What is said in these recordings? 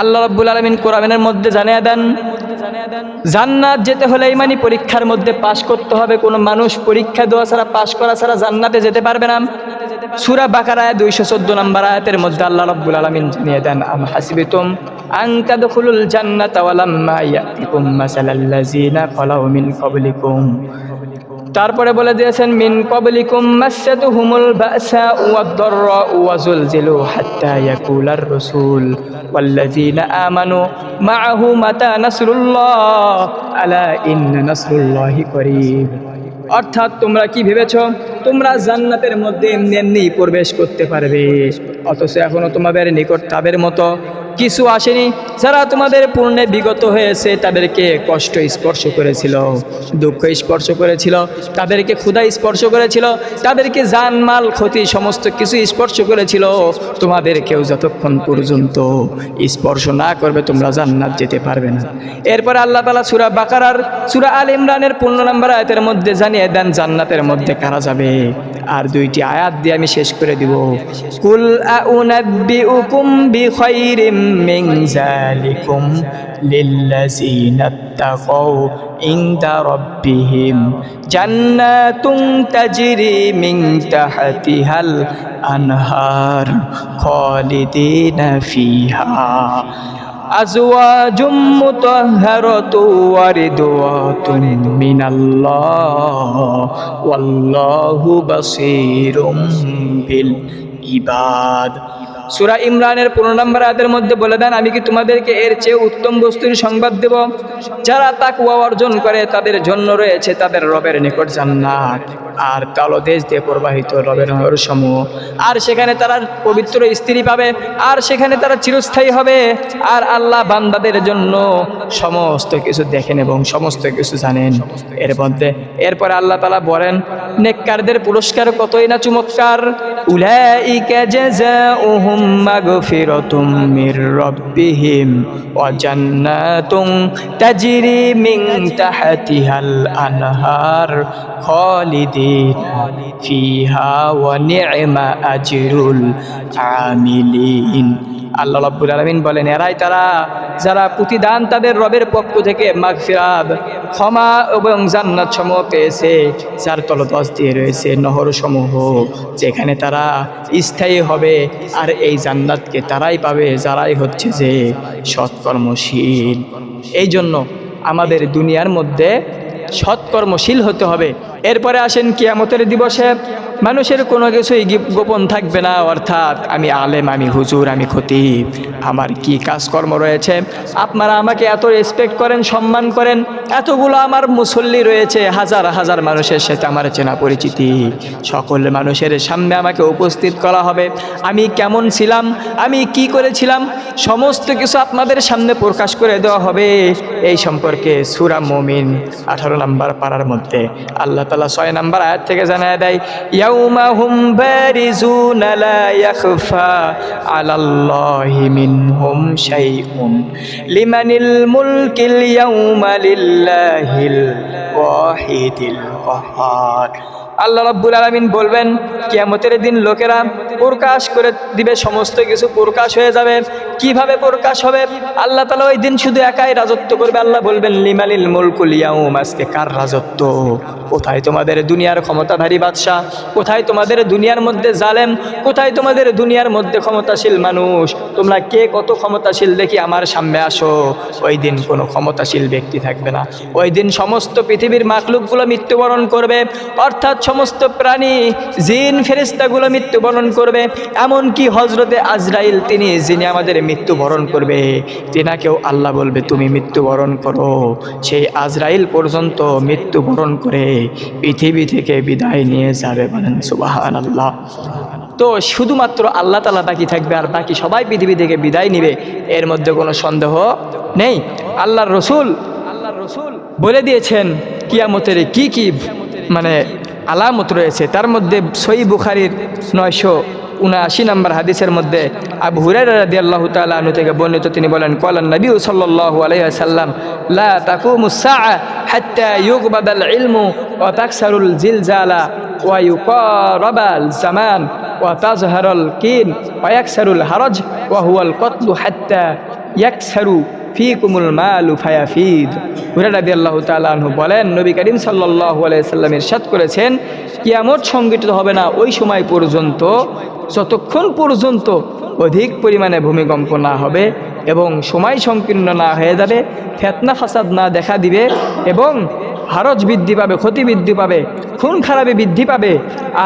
আল্লাহ রাব্বুল আলামিন কোরআনের মধ্যে জানিয়ে দেন, জান্নাত যেতে হলে ইমানি পরীক্ষার মধ্যে পাশ করতে হবে। কোনো মানুষ পরীক্ষা দেওয়া ছাড়া, পাশ করা ছাড়া জান্নাতে যেতে পারবে না। সূরা বাকারা দুইশো চোদ্দ নম্বর আয়াতের মধ্যে আল্লাহ রাব্বুল আলামিন জানিয়ে দেন, আম হাসিবিতুম আন তাদখুলুল জান্নাতা ওয়ালাম্মা ইয়াতিকুম মাসালাল্লাযিনা খালাউ মিন ক্বাবলিকুম। তারপরে বলে দিয়েছেন, মিন কবলিকুম মাসাতু হুমুল বাসা ওয়াদ-দাররা ওয়া যুলজিলু হাত্তা ইয়াকুলার রাসূল ওয়াল্লাযীনা আমানু মাআহু মাতা নাসরুল্লাহ আলা ইন্না নাসরুল্লাহি করিব। অর্থাৎ তোমরা কি ভেবেছ? তোমরা জান্নাতের মধ্যে এমনি এমনি প্রবেশ করতে পারবে। অথচ এখনও তোমাদের নিকট তাদের মতো কিছু আসেনি। যারা তোমাদের পূর্ণে বিগত হয়েছে, তাদেরকে কষ্ট স্পর্শ করেছিল, দুঃখ স্পর্শ করেছিল, তাদেরকে ক্ষুধা স্পর্শ করেছিল, তাদেরকে জানমাল, ক্ষতি সমস্ত কিছু স্পর্শ করেছিল। তোমাদের কেউ যতক্ষণ পর্যন্ত স্পর্শ না করবে, তোমরা জান্নাত যেতে পারবে না। এরপর আল্লাহ তালা সুরা বাকারার, সুরা আল ইমরানের পনেরো নম্বর আয়াতের মধ্যে জানিয়ে দেন, জান্নাতের মধ্যে কারা যাবে? আর দুইটি আয়াত দিয়ে আমি শেষ করে দিব। কুল আউনাব্বিউকুম বিখাইরিম من ذلكم للذين اتقوا عند ربهم جنات تجري من تحتها الأنهار خالدين فيها أزواج مطهرة وردوات من الله والله بصير بالعباد সুরা ইমরানের পনেরো নম্বর আয়াতের মধ্যে বলে দেন, আমি কি তোমাদেরকে এর চেয়ে উত্তম বস্তুর সংবাদ দেব? যারা তাকুয়া অর্জন করে, তাদের জন্য রয়েছে তাদের রবের নিকট জান্নাত। আর তলদেশ দিয়ে প্রবাহিত নহর সমূহ আর সেখানে তারা পবিত্র স্ত্রী পাবে, আর সেখানে তারা চিরস্থায়ী হবে। আর আল্লাহ বান্দাদের জন্য সমস্ত কিছু দেখেন এবং সমস্ত কিছু জানেন। এর মধ্যে, এরপর আল্লাহ তালা বলেন, নেককারদের পুরস্কার কতই না চমৎকার। উলাইকা জাযাউহুম তাহতিহাল নি'মা আজরুল আমিলিন আল্লাহ রাব্বুল আলামিন বলেন, এরাই তারা যারা প্রতিদান তাদের রবের পক্ষ থেকে মাগফিরাত, ক্ষমা এবং জান্নাত সমূহ পেয়েছে, যার তলদশ দিয়ে রয়েছে নহর সমূহ যেখানে তারা স্থায়ী হবে আর এই জান্নাতকে তারাই পাবে, যারাই হচ্ছে যে সৎকর্মশীল। এই জন্য আমাদের দুনিয়ার মধ্যে সৎকর্মশীল হতে হবে এরপরে আসেন কিয়ামতের দিবসে। মানুষের কোনো কিছুই গোপন থাকবে না, অর্থাৎ আমি আলেম, আমি হুজুর, আমি খতিব। আমার কি কাজকর্ম রয়েছে? আপনারা আমাকে এত রেসপেক্ট করেন, সম্মান করেন, এতগুলো আমার মুসল্লি রয়েছে, হাজার হাজার মানুষের সাথে আমার চেনা পরিচিতি। সকল মানুষের সামনে আমাকে উপস্থিত করা হবে। আমি কেমন ছিলাম? আমি কি করেছিলাম? সমস্ত কিছু আপনাদের সামনে প্রকাশ করে দেওয়া হবে। এই সম্পর্কে সুরা মমিন আঠারো নাম্বার পাড়ার মধ্যে আল্লাহ তালা ছয় নাম্বার আয়াত থেকে জানায় দেয় ইয়াউমা হুম বারিজুনা লা ইয়াখফা আলাল্লাহি মিনহুম শাইউন লিমানিল মুলকিল ইয়াউমা লিল্লাহিল ওয়াহিদিল কাহ্হার আল্লাহ রাব্বুল আলামিন বলবেন, কিয়ামতের দিন লোকেরা প্রকাশ করে দিবে, সমস্ত কিছু প্রকাশ হয়ে যাবে। কীভাবে প্রকাশ হবে? আল্লাহ তালা ওই দিন শুধু একাই রাজত্ব করবে। আল্লাহ বলবেন, লিমালিল মুলকুল ইয়াউম, আজকে কার রাজত্ব? কোথায় তোমাদের দুনিয়ার ক্ষমতাধারী বাদশাহ? কোথায় তোমাদের দুনিয়ার মধ্যে জালেম? কোথায় তোমাদের দুনিয়ার মধ্যে ক্ষমতাশীল মানুষ? তোমরা কে কত ক্ষমতাশীল দেখি আমার সামনে আসো। ওই দিন কোনো ক্ষমতাশীল ব্যক্তি থাকবে না। ওই দিন সমস্ত পৃথিবীর মাকলুকগুলো মৃত্যুবরণ করবে। অর্থাৎ সমস্ত প্রাণী, জিন ফেরিস্তাগুলো মৃত্যুবরণ করবে। এমনকি হজরতে আজরাইল, তিনি যিনি আমাদের মৃত্যুবরণ করবে, তেনাকেও আল্লাহ বলবে, তুমি মৃত্যুবরণ করো। সেই আজরাইল পর্যন্ত মৃত্যুবরণ করে পৃথিবী থেকে বিদায় নিয়ে যাবে বলেন সুবাহান আল্লাহ তো শুধুমাত্র আল্লাহ তালা বাকি থাকবে আর বাকি সবাই পৃথিবী থেকে বিদায় নিবে, এর মধ্যে কোনো সন্দেহ নেই। আল্লাহর রসুল আল্লাহর রসুল বলে দিয়েছেন, কিয়ামতের কি কি মানে আলামত রয়েছে। তার মধ্যে সই বুখারির নয়শো উনআশি নম্বর হাদিসের মধ্যে আবু হুরাই রাদি আল্লাহ তালু থেকে বর্ণিত তিনি বলেন কলান নবী সাল্লাহ আলাইসাল্লাম লা তাকুমু সাআ হাত্তা ইউকবাদাল ওয়া তাকসারুল জিলজালা ওয়া তাজহারুল কিন ওয়া ইয়াকসারুল হারাজ ওয়া ফি কুমুল মালু ফায়াফিদ। হুরারাদি আল্লাহ তালু বলেন, নবী করিম সাল্লাহ আলাইসাল্লাম ইরশাদ করেছেন, কিয়ামত সংগঠিত হবে না ওই সময় পর্যন্ত, যতক্ষণ পর্যন্ত অধিক পরিমাণে ভূমিকম্প না হবে এবং সময় সংকীর্ণ না হয়ে যাবে, ফেতনা ফাসাদ না দেখা দিবে এবং হারজ বৃদ্ধি পাবে, ক্ষতি বৃদ্ধি পাবে, খুন খারাপে বৃদ্ধি পাবে,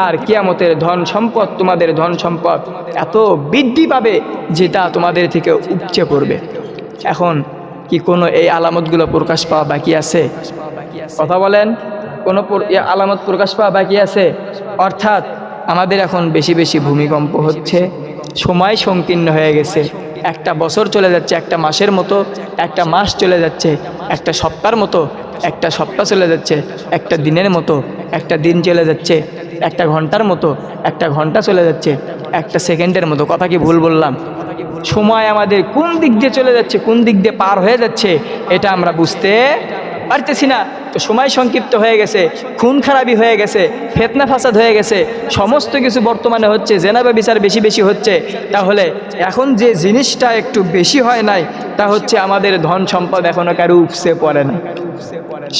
আর কিয়ামতের ধন সম্পদ, তোমাদের ধন সম্পদ এত বৃদ্ধি পাবে যেটা তোমাদের থেকে উপচে পড়বে। এখন কি কোনো এই আলামতগুলো প্রকাশ পাওয়া বাকি আছে? কথা বলেন, কোনো আলামত প্রকাশ পাওয়া বাকি আছে? অর্থাৎ আমাদের এখন বেশি বেশি ভূমিকম্প হচ্ছে, সময় সংকীর্ণ হয়ে গেছে, একটা বছর চলে যাচ্ছে, একটা মাসের মতো, একটা মাস চলে যাচ্ছে, একটা সপ্তাহের মতো, একটা সপ্তাহ চলে যাচ্ছে, একটা দিনের মতো, একটা দিন চলে যাচ্ছে। একটা ঘণ্টার মতো, একটা ঘণ্টা চলে যাচ্ছে, একটা সেকেন্ডের মতো। কথা কি ভুল বললাম? সময় আমাদের কোন দিক দিয়ে চলে যাচ্ছে, কোন দিক দিয়ে পার হয়ে যাচ্ছে, এটা আমরা বুঝতে পারতেছি না। তো সময় সংক্ষিপ্ত হয়ে গেছে, খুন খারাপি হয়ে গেছে, ফেতনা ফাসাদ হয়ে গেছে, সমস্ত কিছু বর্তমানে হচ্ছে, জেনাবা বিচার বেশি বেশি হচ্ছে। তাহলে এখন যে জিনিসটা একটু বেশি হয় নাই, তা হচ্ছে আমাদের ধন সম্পদ এখনও কারও উপসে পড়ে না।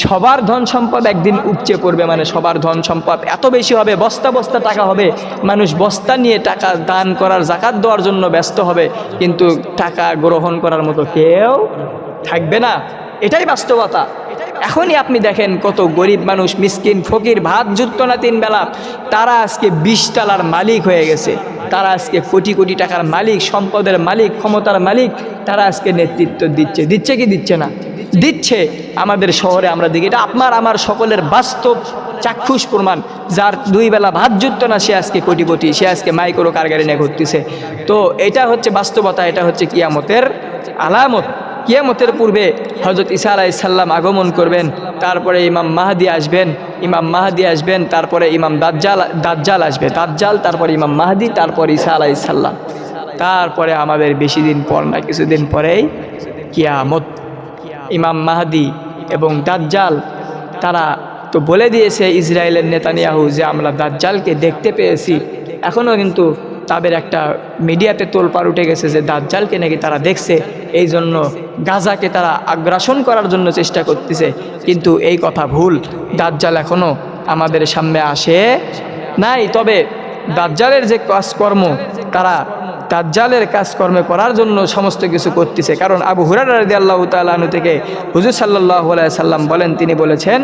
সবার ধন সম্পদ একদিন উপচে পড়বে মানে সবার ধন সম্পদ এত বেশি হবে, বস্তা বস্তা টাকা হবে, মানুষ বস্তা নিয়ে টাকা দান করার জাকাত দেওয়ার জন্য ব্যস্ত হবে, কিন্তু টাকা গ্রহণ করার মতো কেউ থাকবে না। এটাই বাস্তবতা। এখনই আপনি দেখেন কত গরিব মানুষ, মিসকিন, ফকির, ভাত যুক্ত না তিন বেলা। তারা আজকে বিশ তালার মালিক হয়ে গেছে। তারা আজকে কোটি কোটি টাকার মালিক, সম্পদের মালিক, ক্ষমতার মালিক। তারা আজকে নেতৃত্ব দিচ্ছে। দিচ্ছে কি দিচ্ছে না? দিচ্ছে আমাদের শহরে আমরা দেখি। এটা আপনার, আমার সকলের বাস্তব চাক্ষুষ প্রমাণ। যার দুই বেলা ভাত জুটতো না, সে আজকে কোটিপতি সে আজকে মাইক্রো কারগারি নিয়ে ঘুরতেছে। তো এটা হচ্ছে বাস্তবতা, এটা হচ্ছে কিয়ামতের আলামত। কিয়ামতের পূর্বে হজরত ইসা আলাইসাল্লাম আগমন করবেন, তারপরে ইমাম মাহাদি আসবেন, ইমাম মাহাদি আসবেন, তারপরে ইমাম দাজ্জাল দাজ্জাল আসবে, দাজ্জাল, তারপরে ইমাম মাহাদি, তারপর ইসা আলাইসাল্লাম তারপরে আমাদের বেশি দিন পর না, কিছুদিন পরেই কিয়ামত। ইমাম মাহাদি এবং দাজ্জাল, তারা তো বলে দিয়েছে ইসরায়েলের নেতানিয়াহু যে আমরা দাজ্জালকে দেখতে পেয়েছি এখনও কিন্তু তাদের একটা মিডিয়াতে তোলপাড় উঠে গেছে যে দাজ্জালকে নাকি তারা দেখছে এই জন্য গাজাকে তারা আগ্রাসন করার জন্য চেষ্টা করতেছে। কিন্তু এই কথা ভুল। দাজ্জাল এখনও আমাদের সামনে আসে নাই। তবে দাজ্জালের যে কাজকর্ম, তারা দাজ্জালের কাজকর্মে করার জন্য সমস্ত কিছু করতেছে। কারণ আবু হুরার আল্লাহ তালু থেকে হুজুর সাল্লাহ সাল্লাম বলেন, তিনি বলেছেন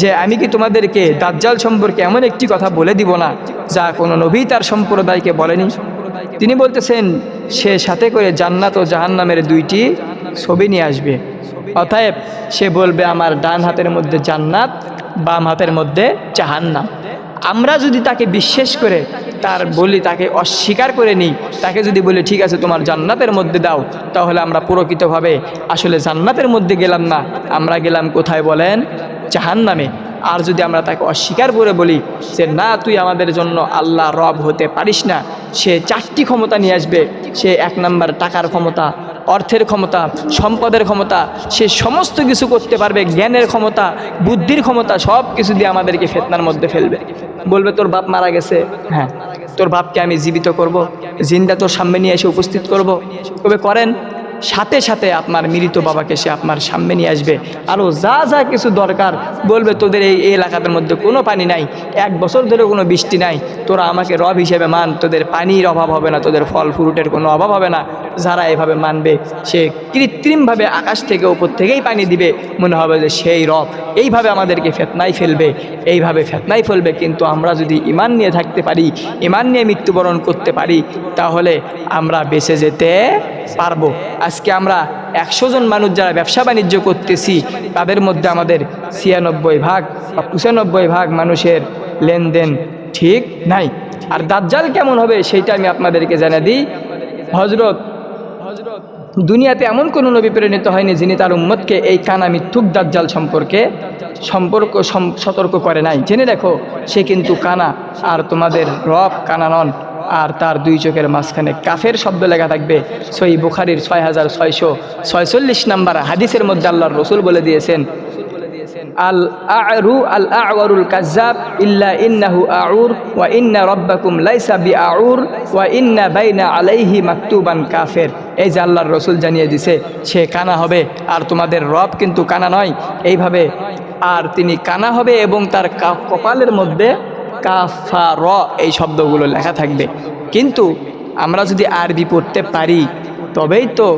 যে, আমি কি তোমাদেরকে দাজ্জাল সম্পর্কে এমন একটি কথা বলে দিব না, যা কোনো নবী তার সম্প্রদায়কে বলেনি? তিনি বলতেছেন, সে সাথে করে জান্নাত ও জাহান্নামের দুইটি ছবি নিয়ে আসবে। অতএব সে বলবে, আমার ডান হাতের মধ্যে জান্নাত, বাম হাতের মধ্যে জাহান্নাম আমরা যদি তাকে বিশ্বাস করে, তার বলি তাকে অস্বীকার করে নিই, তাকে যদি বলি, ঠিক আছে, তোমার জান্নাতের মধ্যে দাও, তাহলে আমরা প্রকৃতভাবে আসলে জান্নাতের মধ্যে গেলাম না। আমরা গেলাম কোথায় বলেন? জাহান নামে আর যদি আমরা তাকে অস্বীকার করে বলি যে, না, তুই আমাদের জন্য আল্লাহ রব হতে পারিস না, সে চারটি ক্ষমতা নিয়ে আসবে, সে এক নাম্বার টাকার ক্ষমতা অর্থের ক্ষমতা, সম্পদের ক্ষমতা, সে সমস্ত কিছু করতে পারবে, জ্ঞানের ক্ষমতা, বুদ্ধির ক্ষমতা, সব কিছু দিয়ে আমাদেরকে ফেতনার মধ্যে ফেলবে বলবে, তোর বাপ মারা গেছে হ্যাঁ তোর বাপকে আমি জীবিত করব। জিন্দা তোর সামনে নিয়ে এসে উপস্থিত করব। তবে করেন, সাথে সাথে আপনার মৃত বাবাকে সে আপনার সামনে নিয়ে আসবে আরও যা যা কিছু দরকার, বলবে, তোদের এই এলাকাদের মধ্যে কোনো পানি নাই, এক বছর ধরে কোনো বৃষ্টি নাই, তোরা আমাকে রব হিসেবে মান, তোদের পানির অভাব হবে না, তোদের ফল ফ্রুটের কোনো অভাব হবে না যারা এভাবে মানবে, সে কৃত্রিমভাবে আকাশ থেকে উপর থেকেই পানি দিবে। মনে হবে যে সেই রব এইভাবে আমাদেরকে ফেতনাই ফেলবে, এইভাবে ফেতনাই ফেলবে। কিন্তু আমরা যদি ইমান নিয়ে থাকতে পারি ইমান নিয়ে মৃত্যুবরণ করতে পারি, তাহলে আমরা বেঁচে যেতে পারব। আজকে আমরা একশো জন মানুষ যারা ব্যবসা বাণিজ্য করতেছি, তাদের মধ্যে আমাদের ছিয়ানব্বই ভাগ বা পঁচানব্বই ভাগ মানুষের লেনদেন ঠিক নাই। আর দাজ্জাল কেমন হবে, সেইটা আমি আপনাদেরকে জানিয়ে দিই। হজরত হজরত দুনিয়াতে এমন কোনো নবী প্রেরিত হয়নি যিনি তার উম্মতকে এই কানা মিথ্যুক দাজ্জাল সম্পর্কে সম্পর্ক, সম- সতর্ক করে নাই। জেনে দেখো সে কিন্তু কানা আর তোমাদের রব কানা নন, আর তার দুই চোখের মাঝখানে কাফের শব্দ লেখা থাকবে। সই বুখারির ছয় হাজার ছয়শো ছয়চল্লিশ নাম্বার হাদিসের মধ্যে আল্লাহর রসুল বলে দিয়েছেন আল আরু আল আওয়ারুল কাজ্জাব, ইল্লা ইন্নাহু আউর, ওয়া ইন্না রব্বাকুম লাইসা বি আউর ওয়া ইন্না আলাইহি কাফের। এই রসুল জানিয়ে দিছে, সে কানা হবে, আর তোমাদের রব কিন্তু কানা নয়। এইভাবে আর তিনি কানা হবে এবং তার কপালের মধ্যে কাফা র এই শব্দগুলো লেখা থাকবে। কিন্তু আমরা যদি আরবি পড়তে পারি, তবেই তো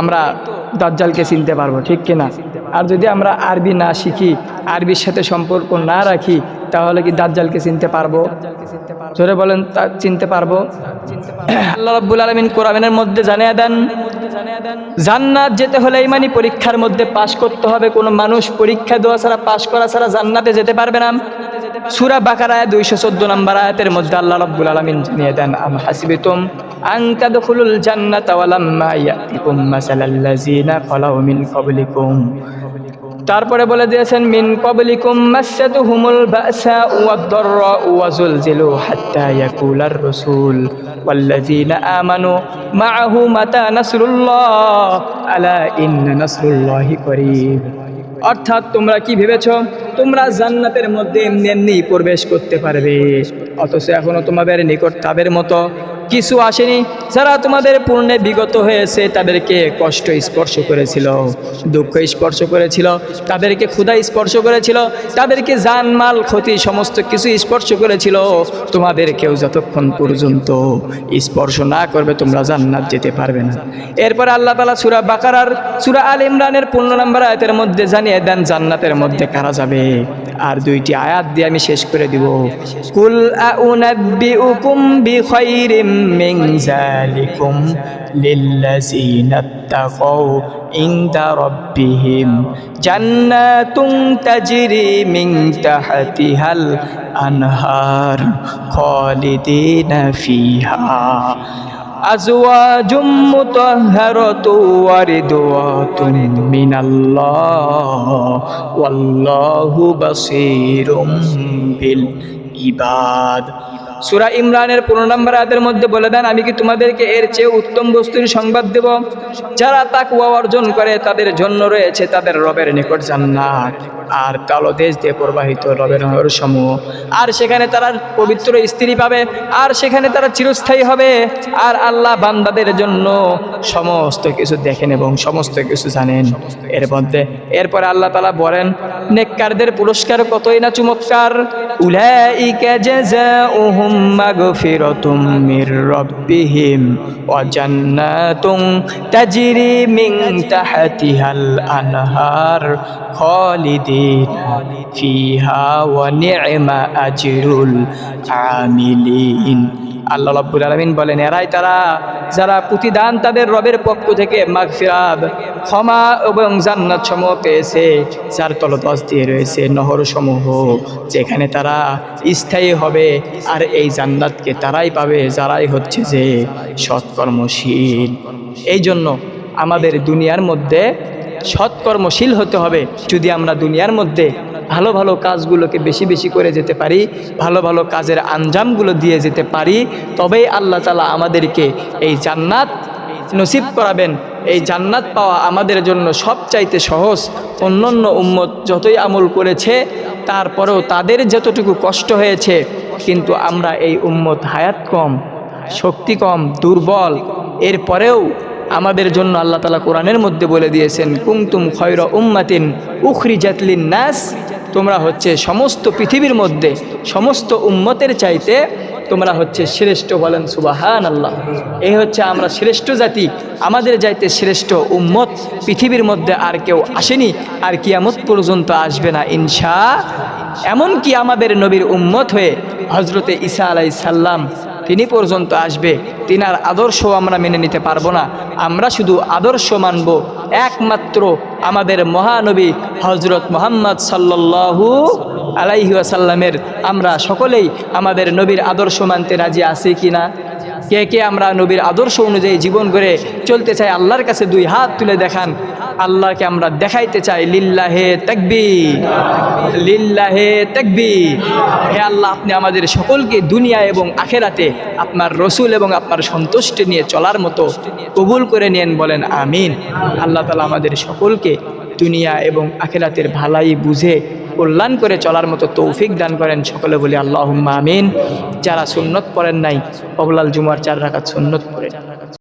আমরা দাজ্জালকে চিনতে পারব, ঠিক কিনা? আর যদি আমরা আরবি না শিখি, আরবির সাথে সম্পর্ক না রাখি, তাহলে কি দাজ্জালকে চিনতে পারব? জোরে বলেন, তা চিনতে পারব? আল্লাহ রাব্বুল আলামিন কোরআনের মধ্যে জানিয়ে দেন, জান্নাত যেতে হলে ইমানি পরীক্ষার মধ্যে পাশ করতে হবে। কোনো মানুষ পরীক্ষা দেওয়া ছাড়া, পাশ করা ছাড়া জান্নাতে যেতে পারবে না। সুরা বাকারায় দুইশো চোদ্দ নম্বর আয়াতের মধ্যে আল্লাহ রাব্বুল আলামিন জানিয়ে দেন, আম হাসিবিতুম আন তাদখুলুল জান্নাতা ওয়ালাম্মা ইয়াতিকুম মাসালাল্লাযিনা খালাউ মিন ক্বাবলিকুম। তারপরে বলে দিয়েছেন, মিন কবলিকুম মাসাতুহুমুল বাসা ওয়াদ-দাররা ওয়া যুলজিলু হাত্তা ইয়াকুলার রাসূল ওয়াল্লাযীনা আমানু মাআহু মাতা নাসরুল্লাহ আলা ইন্না নাসরুল্লাহি করিব। অর্থাৎ তোমরা কি ভেবেছ? তোমরা জান্নাতের মধ্যে এমনি এমনি প্রবেশ করতে পারবে। অথচ এখনও তোমাদের নিকট তাদের মতো কিছু আসেনি। যারা তোমাদের পূর্ণে বিগত হয়েছে, তাদেরকে কষ্ট স্পর্শ করেছিল, দুঃখ স্পর্শ করেছিল, তাদেরকে ক্ষুধা স্পর্শ করেছিল, তাদেরকে জানমাল ক্ষতি সমস্ত কিছু স্পর্শ করেছিল। তোমাদের কেউ যতক্ষণ পর্যন্ত স্পর্শ না করবে, তোমরা জান্নাত যেতে পারবে না। এরপর আল্লাহ তালা সুরা বাকারার, সুরা আল ইমরানের পনেরো নম্বর আয়াতের মধ্যে জানিয়ে দেন, জান্নাতের মধ্যে কারা যাবে? আর দুইটি আয়াত দিয়ে আমি শেষ করে দিব। কুল আউনাব্বিউকুম বিখাইরিম من ذلكم للذين اتقوا عند ربهم جنات تجري من تحتها الأنهار خالدين فيها أزواج مطهرة وردوات من الله والله بصير بالعباد সুরা ইমরানের পনেরো নম্বর আয়াতের মধ্যে বলে দেন, আমি কি তোমাদেরকে এর চেয়ে উত্তম বস্তুর সংবাদ দেব? যারা তাকুয়া অর্জন করে, তাদের জন্য রয়েছে তাদের রবের নিকট জান্নাত। আর কালো দেশ দিয়ে প্রবাহিত রবের নহর সমূহ আর সেখানে তারা পবিত্র স্ত্রী পাবে, আর সেখানে তারা চিরস্থায়ী হবে। আর আল্লাহ বান্দাদের জন্য সমস্ত কিছু দেখেন এবং সমস্ত কিছু জানেন। এর মধ্যে, এরপরে আল্লাহ তালা বলেন, নেককারদের পুরস্কার কতই না চমৎকার। উলাইকা জাযাউহুম মাগফিরাতুম মির রাব্বিহিম ওয়া জান্নাতুন তাজরি মিন তাহতিহাল আনহার খালিদিনা ফিহা ওয়া নি'মা আজরুল আমিলিন। আল্লাহ রাব্বুল আলামিন বলেন, এরাই তারা যারা প্রতিদান তাদের রবের পক্ষ থেকে মাগফিরাত ক্ষমা এবং জান্নাত সমূহ পেয়েছে, যার তলদস দিয়ে রয়েছে নহর সমূহ যেখানে তারা স্থায়ী হবে আর এই জান্নাতকে তারাই পাবে, যারাই হচ্ছে যে সৎকর্মশীল। এই জন্য আমাদের দুনিয়ার মধ্যে সৎকর্মশীল হতে হবে। যদি আমরা দুনিয়ার মধ্যে ভালো ভালো কাজগুলোকে বেশি বেশি করে যেতে পারি, ভালো ভালো কাজের আঞ্জামগুলো দিয়ে যেতে পারি, তবেই আল্লাহ তালা আমাদেরকে এই জান্নাত নসিব করাবেন। এই জান্নাত পাওয়া আমাদের জন্য সবচাইতে সহজ। অন্যান্য উম্মত যতই আমল করেছে, তারপরেও তাদের যতটুকু কষ্ট হয়েছে, কিন্তু আমরা এই উম্মত হায়াত কম, শক্তি কম, দুর্বল। এরপরেও আমাদের জন্য আল্লাহ তালা কোরআনের মধ্যে বলে দিয়েছেন কুমতুম খয়র উম্মাতিন উখরি জাতলিন নাস তোমরা হচ্ছে সমস্ত পৃথিবীর মধ্যে সমস্ত উম্মতের চাইতে তোমরা হচ্ছে শ্রেষ্ঠ বলেন সুবাহান আল্লাহ এই হচ্ছে আমরা শ্রেষ্ঠ জাতি, আমাদের যাইতে শ্রেষ্ঠ উম্মত, পৃথিবীর মধ্যে আর কেউ আসেনি, আর কিয়ামত পর্যন্ত আসবে না ইনশা। এমনকি আমাদের নবীর উম্মত হয়ে হজরতে ঈসা আলাই সাল্লাম তিনি পর্যন্ত আসবে, তিনার আদর্শ আমরা মেনে নিতে পারব না। আমরা শুধু আদর্শ মানব, একমাত্র আমাদের মহানবী হজরত মোহাম্মদ সাল্লু আলাইহাসাল্লামের আমরা সকলেই আমাদের নবীর আদর্শ মানতে রাজি আছি কি না কে কে আমরা নবীর আদর্শ অনুযায়ী জীবন গড়ে চলতে চাই, আল্লাহর কাছে দুই হাত তুলে দেখান। আল্লাহকে আমরা দেখাইতে চাই, লিল্লাহে তাকবি লিল্লাহে তাকবি হে আল্লাহ, আপনি আমাদের সকলকে দুনিয়া এবং আখেরাতে আপনার রসুল এবং আপনার সন্তুষ্টি নিয়ে চলার মতো কবুল করে নেন বলেন, আমিন। আল্লাহ তালা আমাদের সকলকে দুনিয়া এবং আখেরাতের ভালাই বুঝে কল্যাণ করে চলার মতো তৌফিক দান করেন সকলে বলি আল্লাহ আমিন। যারা সুন্নত পড়েন নাই, অবলাল জুমার চার রাখাত সুন্নত পড়ে।